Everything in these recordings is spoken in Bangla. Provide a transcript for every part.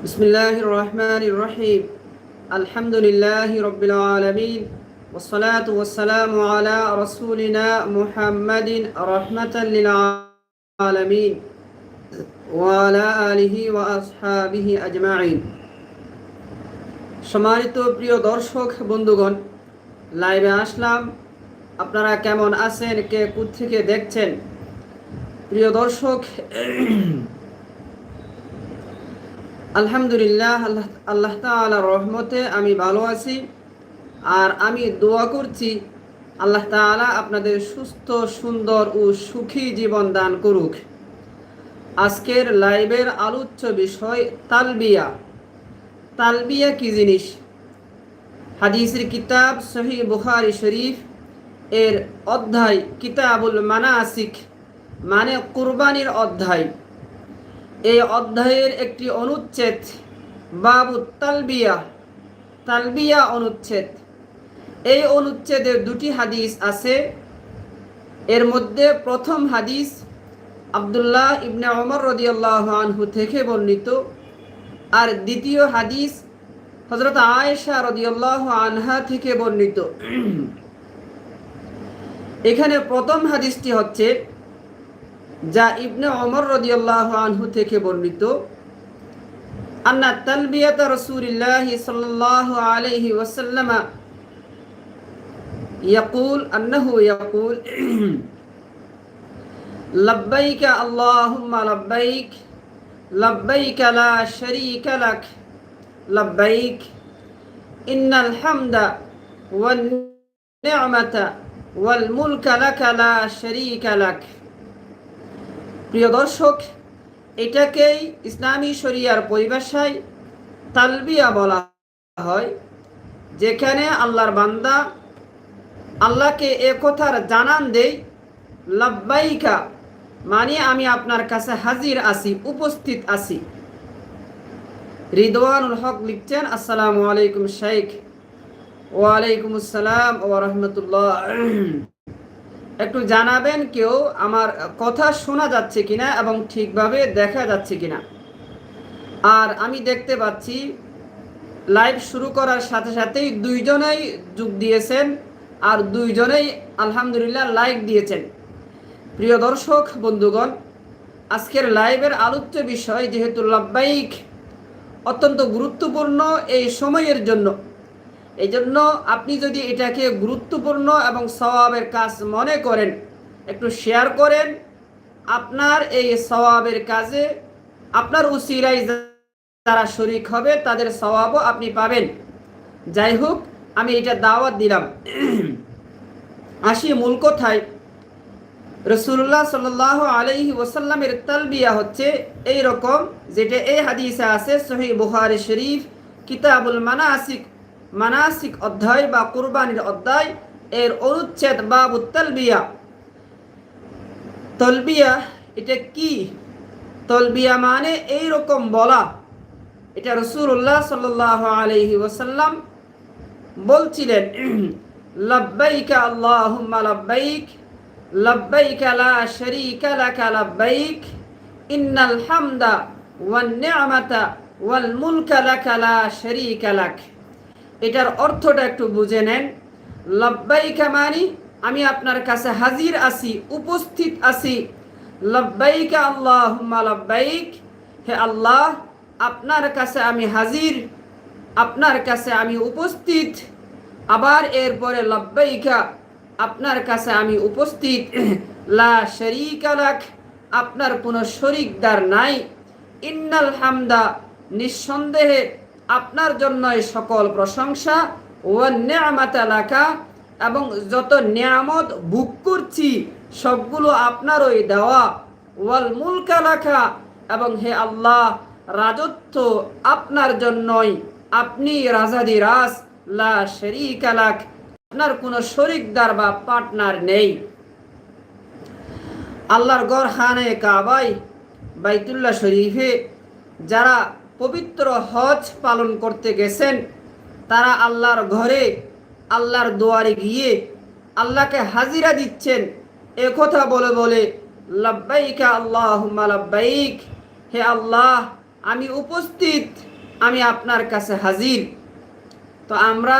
بسم الله الرحمن الرحيم الحمد لله رب العالمين والصلاة والسلام على رسولنا محمد رحمة للعالمين وعلى آله وأصحابه أجمعين সম্মানিত প্রিয় দর্শক বন্ধুগণ লাইভে আসলাম আপনারা কেমন আছেন কে থেকে দেখছেন প্রিয় দর্শক আলহামদুলিল্লাহ, আল্লাহ আল্লাহ রহমতে আমি ভালো আছি। আর আমি দোয়া করছি, আল্লাহ তালা আপনাদের সুস্থ, সুন্দর ও সুখী জীবন দান করুক। আজকের লাইভের আলোচ্য বিষয় তালবিয়া। তালবিয়া কি জিনিস? হাদিসের কিতাব সহি বুখারি শরীফ এর অধ্যায় কিতাবুল মানাসিক মানে কুরবানির অধ্যায়। এই অধ্যায়ের একটি অনুচ্ছেদ, বাবু তালবিয়া তালবিয়া অনুচ্ছেদ। এই অনুচ্ছেদের দুটি হাদিস আছে। এর মধ্যে প্রথম হাদিস আবদুল্লাহ ইবনে অমর রদিয়াল্লাহ আনহু থেকে বর্ণিত। আর দ্বিতীয় হাদিস হজরত আয়েশা রদিয়াল্লাহ আনহা থেকে বর্ণিত। এখানে প্রথম হাদিসটি হচ্ছে যা ইবনে ওমর রদিয়াল্লাহ আনহু থেকে বর্ণিত আন্না তালবিয়াত রাসূলিল্লাহ সাল্লাল্লাহু আলাইহি ওয়াসাল্লাম يقول أنه يقول لبيك اللهم لبيك لبيك لا شريك لك لبيك إن الحمد والنعمة والملك لك لا شريك لك প্রিয় দর্শক, এটাকেই ইসলামী শরিয়ার পরিভাষায় তালবিয়া বলা হয়, যেখানে আল্লাহর বান্দা আল্লাহকে এ কথার জানান দেই, লাব্বাইকা মানে আমি আপনার কাছে হাজির আছি, উপস্থিত আছি। রিদওয়ানুল হক লিখছেন, আসসালামু আলাইকুম শেখ ওয়ালাইকুম আসসালাম ও রহমতুল্লাহ। একটু জানাবেন কেউ আমার কথা শোনা যাচ্ছে কিনা এবং ঠিকভাবে দেখা যাচ্ছে কিনা। আর আমি দেখতে পাচ্ছি, লাইভ শুরু করার সাথে সাথেই দুইজনেই যোগ দিয়েছেন আর দুইজনেই আলহামদুলিল্লাহ লাইক দিয়েছেন। প্রিয় দর্শক, বন্ধুগণ, আজকের লাইভের আলোচ্য বিষয় যেহেতু লাভবাহিক, অত্যন্ত গুরুত্বপূর্ণ এই সময়ের জন্য। এই জন্য আপনি যদি এটাকে গুরুত্বপূর্ণ এবং স্বভাবের কাজ মনে করেন, একটু শেয়ার করেন, আপনার এই স্বভাবের কাজে আপনার উসিরাই যারা শরিক হবে, তাদের স্বভাবও আপনি পাবেন। যাই হোক, আমি এটা দাওয়াত দিলাম। আসি মূল কথায়। রসুল্লাহ সাল আলহি ওসাল্লামের তালবিয়া হচ্ছে এই রকম, যেটা এই হাদিসে আছে সহি বুহারি শরীফ, কিতাবুল মানাসিক মানাসিক অধ্যায় বা কুরবানির অধ্যায়, এর অনুচ্ছেদ বাবু তলবিয়া। তলবিয়া, এটা কি? তলবিয়া মানে এই রকম বলা। এটা রসুল্লাহ সাল্লাহ আলহি ওসাল্লাম বলছিলেন, লব্বাইকা আল্লাহুম্মা লব্বাইক, লব্বাইকা লা শারীকা লাকা লব্বাইক, ইন্নাল হামদা ওয়ান নি'মাতা ওয়াল মুলকা লাকা লা শারীকা লাক। এটার অর্থটা একটু বুঝে নেন। লব্বাইকা মানি, আমি আপনার কাছে হাজির আছি, উপস্থিত আছি। লব্বাইকা আল্লাহুম্মা লব্বাইক, হে আল্লাহ, আপনার কাছে আমি হাজির, আপনার কাছে আমি উপস্থিত। আবার এরপরে লব্বাইকা, আপনার কাছে আমি উপস্থিত। লা শরিকা লাক, আপনার কোনো শরিকদার নাই। ইন্নাল হামদা, নিঃসন্দেহে আপনার জন্যই সকল প্রশংসা ও নেয়ামাত এলাকা এবং যত নিয়ামত বুক করছি, সবগুলো আপনারই দেওয়া। ওয়াল মুলকা রাখা এবং হে আল্লাহ, রাজত্ব আপনার জন্যই। আপনি রাজাদি রাস লা শরিক আলাক আপনার কোনো শরিকদার বা পার্টনার নেই। আল্লাহর গড় হানে কাবাই বাইতুল্লাহ শরীফে যারা পবিত্র হজ পালন করতে গেছেন। তারা আল্লাহর ঘরে, আল্লাহর দুয়ারে গিয়ে আল্লাহকে হাজিরা দিচ্ছেন। একথা বলে বলে, লব্বাইকা আল্লাহ লব্বাইক, হে আল্লাহ, আমি উপস্থিত, আমি আপনার কাছে হাজির। তো আমরা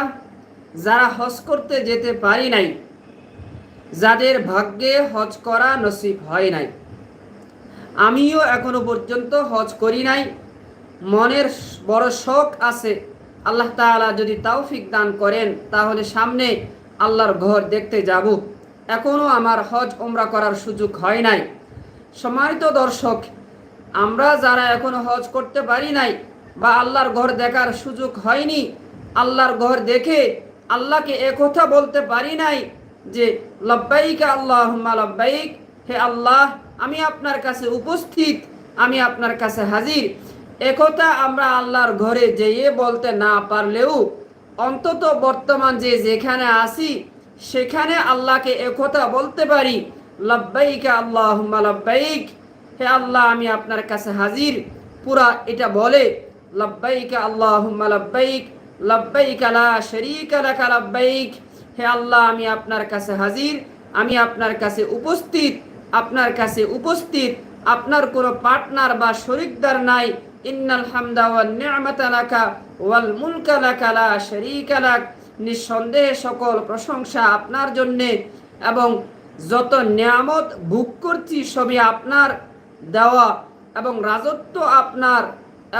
যারা হজ করতে যেতে পারি নাই, যাদের ভাগ্যে হজ করা নসিব হয় নাই, আমিও এখনও পর্যন্ত হজ করি নাই। মনের বড় শখ আছে, আল্লাহ তাআলা যদি তৌফিক দান করেন, তাহলে সামনে আল্লাহর ঘর দেখতে যাব। এখনও আমার হজ ওমরা করার সুযোগ হয় নাই। সম্মানিত দর্শক, আমরা যারা এখনও হজ করতে পারি নাই বা আল্লাহর ঘর দেখার সুযোগ হয়নি, আল্লাহর ঘর দেখে আল্লাহকে একথা বলতে পারি নাই যে, লব্বাইক আল্লাহ লব্বাইক, হে আল্লাহ, আমি আপনার কাছে উপস্থিত, আমি আপনার কাছে হাজির। একথা আমরা আল্লাহর ঘরে যেয়ে বলতে না পারলেও, অন্তত বর্তমান যে যেখানে আসি সেখানে আল্লাহকে একথা বলতে পারি। লব্বাইক আল্লাহ লব্বাইক। হে আল্লাহ, আমি আপনার কাছে হাজির। পুরা এটা বলে, লব্বাইক আল্লাহ লব্বাইক। লব্বাইক লা শরীক লাকা লব্বাইক। হে আল্লাহ, আমি আপনার কাছে হাজির। আমি আপনার কাছে উপস্থিত। আপনার কাছে উপস্থিত। আপনার কোনো পার্টনার বা শরিকদার নাই। ইন্নাল হামদা ওয়াল নি'মাতা লাকা ওয়াল মুলকা লাকা লা শারীকা লাক। নিঃসন্দেহে সকল প্রশংসা আপনার জন্যে এবং যত নিয়ামত ভোগ করছি সবই আপনার দেওয়া এবং রাজত্ব আপনার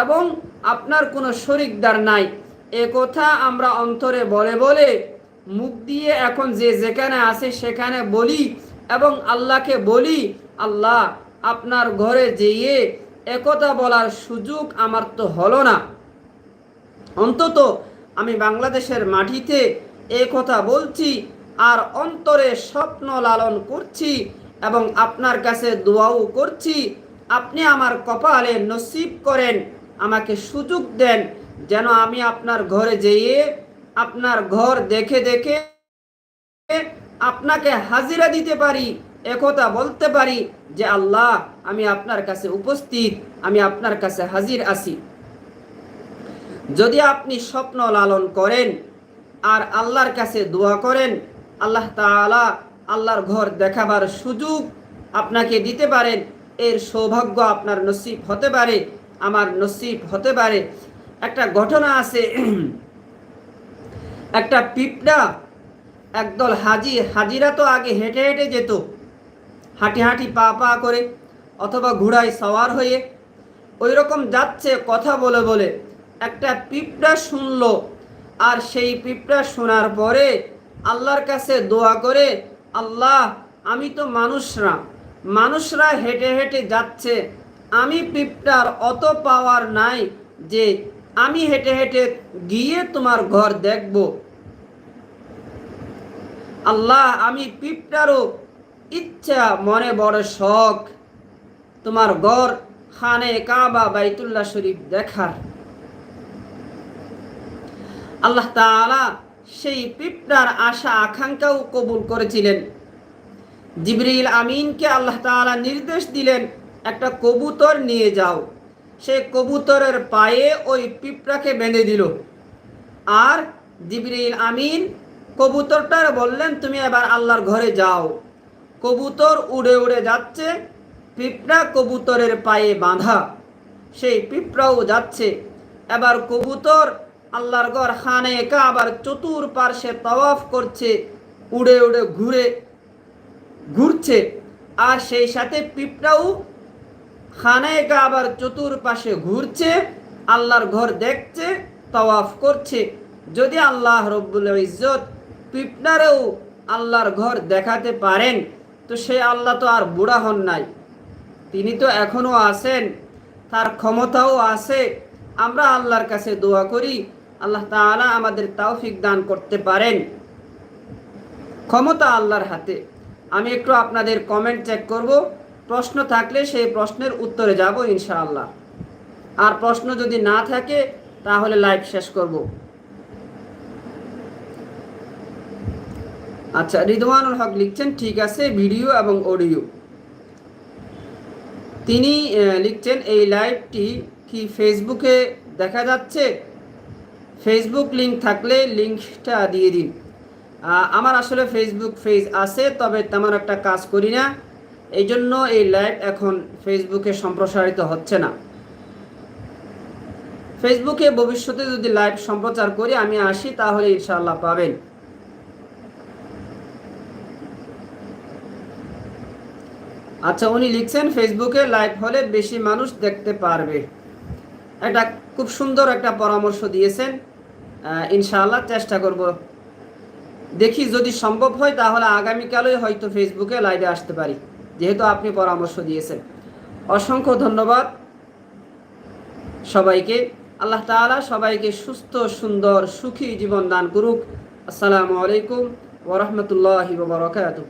এবং আপনার কোনো শরিকদার নাই। এ কথা আমরা অন্তরে বলে বলে মুখ দিয়ে এখন যে যেখানে আছে সেখানে বলি এবং আল্লাহকে বলি, আল্লাহ আপনার ঘরে যেয়ে একথা বলার সুযোগ আমার তো হলো না। অন্তত আমি বাংলাদেশের মাটিতে কথা বলছি আর অন্তরে স্বপ্ন লালন করছি এবং আপনার কাছে দোয়াও করছি। আপনি আমার কপালে নসিব করেন, আমাকে সুযোগ দেন যেন আমি আপনার ঘরে যেয়ে আপনার ঘর দেখে দেখে আপনাকে হাজিরা দিতে পারি। একথা বলতে পারি যে আল্লাহ, আমি আপনার কাছে উপস্থিত, আমি আপনার কাছে হাজির আছি। যদি আপনি স্বপ্ন লালন করেন, আর আল্লাহর কাছে দোয়া করেন, আল্লাহ তাআলা আল্লাহর ঘর দেখাবার সুযোগ আপনাকে দিতে পারেন, এর সৌভাগ্য আপনার নসিব হতে পারে, আমার নসিব হতে পারে। একটা ঘটনা আছে, একটা পিঁপড়া একদল হাজি, হাজিরা তো আগে হেঁটে হেঁটে যেত হাঁটি হাঁটি পা পা করে অথবা ঘোড়ায় সওয়ার হয়ে ওই রকম যাচ্ছে, কথা বলে বলে। একটা পিঁপড়া শুনল আর সেই পিঁপড়া শোনার পরে আল্লাহর কাছে দোয়া করে, আল্লাহ, আমি তো মানুষরা মানুষরা হেঁটে হেঁটে যাচ্ছে। আমি পিঁপড়ার অত পাওয়ার নাই যে আমি হেঁটে হেঁটে গিয়ে তোমার ঘর দেখব। আল্লাহ, আমি পিঁপড়ারও ইচ্ছা, মনে বড় শখ। তোমার ঘর খানে কাবা বাইতুল্লাহ শরীফ দেখার। আল্লাহ তাআলা সেই পিঁপড়ার আশা, আকাঙ্ক্ষাও কবুল করেছিলেন। জিবরিল আমিনকে আল্লাহ তাআলা নির্দেশ দিলেন, একটা কবুতর নিয়ে যাও। সে কবুতরের পায়ে ওই পিঁপড়াকে বেঁধে দিল। আর জিবরিল আমিন কবুতরটার বললেন, তুমি এবার আল্লাহর ঘরে যাও। কবুতর উড়ে উড়ে যাচ্ছে, পিঁপড়া কবুতরের পায়ে বাঁধা। সেই পিঁপড়াও যাচ্ছে। এবার কবুতর আল্লাহর ঘর খানে আবার চতুর পার্শ্বে তওয়াফ করছে, উড়ে উড়ে ঘুরে ঘুরছে। আর সেই সাথে পিঁপড়াও খানায় আবার চতুর পাশে ঘুরছে, আল্লাহর ঘর দেখছে, তওয়াফ করছে। যদি আল্লাহ রব্বুল ইজ্জত পিঁপড়ারেও আল্লাহর ঘর দেখাতে পারেন তো সে আল্লাহ তো আর বুড়া হন নাই। তিনি তো এখনও আছেন, তার ক্ষমতাও আছে। আমরা আল্লাহর কাছে দোয়া করি, আল্লাহ তাআলা আমাদের তৌফিক দান করতে পারেন। ক্ষমতা আল্লাহর হাতে। আমি একটু আপনাদের কমেন্ট চেক করব। প্রশ্ন থাকলে সেই প্রশ্নের উত্তরে যাব ইনশাআল্লাহ। আর প্রশ্ন যদি না থাকে, তাহলে লাইভ শেষ করব। আচ্ছা রিদওয়ানুল হক লিখছেন, ঠিক আছে, ভিডিও এবং অডিও। তিনি লিখছেন, এই লাইভটি কি ফেসবুকে দেখা যাচ্ছে? ফেসবুক লিঙ্ক থাকলে লিঙ্কটা দিয়ে দিন। আমার আসলে ফেসবুক পেজ আছে, তবে তেমন একটা কাজ করি না। এই জন্য এই লাইভ এখন ফেসবুকে সম্প্রসারিত হচ্ছে না। ফেসবুকে ভবিষ্যতে যদি লাইভ সম্প্রচার করি, আমি আসি, তাহলে ইনশাআল্লাহ পাবেন। আচ্ছা উনি লিখছেন ফেসবুকে লাইভ হলে বেশি মানুষ দেখতে পারবে। এটা খুব সুন্দর একটা পরামর্শ দিয়েছেন। ইনশাআল্লাহ চেষ্টা করব। দেখি যদি সম্ভব হয়, তাহলে আগামীকালই হয়তো ফেসবুকে লাইভে আসতে পারি, যেহেতু আপনি পরামর্শ দিয়েছেন। অসংখ্য ধন্যবাদ সবাইকে। আল্লাহ তাআলা সবাইকে সুস্থ, সুন্দর, সুখী জীবন দান করুক। আসসালামু আলাইকুম ওরহমতুল্লাহি বারকাতুহ।